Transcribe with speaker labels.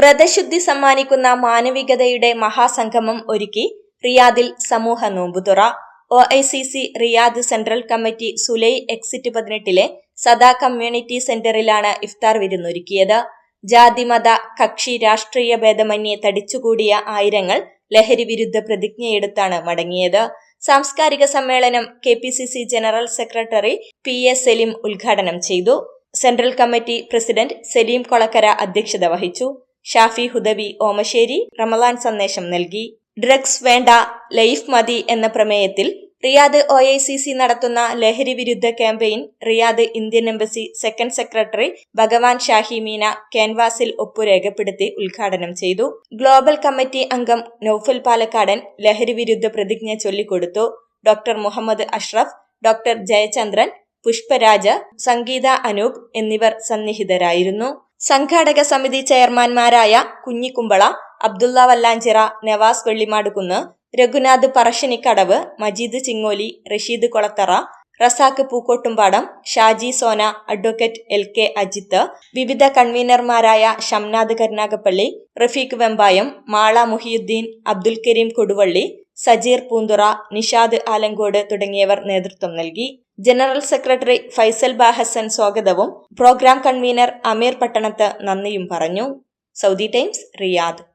Speaker 1: വ്രതശുദ്ധി സമ്മാനിക്കുന്ന മാനവികതയുടെ മഹാസംഗമം ഒരുക്കി റിയാദിൽ സമൂഹ നോമ്പുതുറ. O I C C Riyadh central committee Sulai exit പതിനെട്ടിലെ സദാ കമ്മ്യൂണിറ്റി സെന്ററിലാണ് ഇഫ്താർ വിരുന്നൊരുക്കിയത്. ജാതിമത കക്ഷി രാഷ്ട്രീയ ഭേദമന്യേ തടിച്ചുകൂടിയ ആയിരങ്ങൾ ലഹരി വിരുദ്ധ പ്രതിജ്ഞയെടുത്താണ് മടങ്ങിയത്. സാംസ്കാരിക സമ്മേളനം K P C C general secretary P A Saleem ഉദ്ഘാടനം ചെയ്തു. Central committee president Saleem Kolakkara അധ്യക്ഷത വഹിച്ചു. ഷാഫി ഹുദവി ഓമശ്ശേരി റമലാൻ സന്ദേശം നൽകി. ഡ്രഗ്സ് വേണ്ട ലൈഫ് മതി എന്ന പ്രമേയത്തിൽ Riyadh O I C C നടത്തുന്ന ലഹരി വിരുദ്ധ campaign Riyadh Indian embassy second secretary Bhagwan Sahai Meena ക്യാൻവാസിൽ ഒപ്പു രേഖപ്പെടുത്തി ഉദ്ഘാടനം ചെയ്തു. ഗ്ലോബൽ കമ്മിറ്റി അംഗം നൌഫൽ പാലക്കാടൻ ലഹരി വിരുദ്ധ പ്രതിജ്ഞ ചൊല്ലിക്കൊടുത്തു. ഡോക്ടർ മുഹമ്മദ് അഷ്റഫ് ഡോക്ടർ ജയചന്ദ്രൻ പുഷ്പരാജ സംഗീത അനൂപ് എന്നിവർ സന്നിഹിതരായിരുന്നു. സംഘാടക സമിതി ചെയർമാൻമാരായ Kunhikumbala Abdulla Vallanchira Navas Vellimadukunnu Raghunath Parassinikkadavu Majeed Chingoli Rasheed Kolathara Razak Pookkottumpadam Shaji Sona advocate L K Ajith വിവിധ കൺവീനർമാരായ ഷംനാദ് കരുനാഗപ്പള്ളി റഫീഖ് വെമ്പായം മാള മുഹിയുദ്ദീൻ അബ്ദുൽ കരീം കൊടുവള്ളി സജീർ പൂന്തുറ നിഷാദ് ആലങ്കോട് തുടങ്ങിയവർ നേതൃത്വം നൽകി. ജനറൽ സെക്രട്ടറി ഫൈസൽ ബാഹസൻ സ്വാഗതവും. പ്രോഗ്രാം കൺവീനർ അമീർ പട്ടണത്ത് നന്ദിയും പറഞ്ഞു. Saudi Times Riyadh.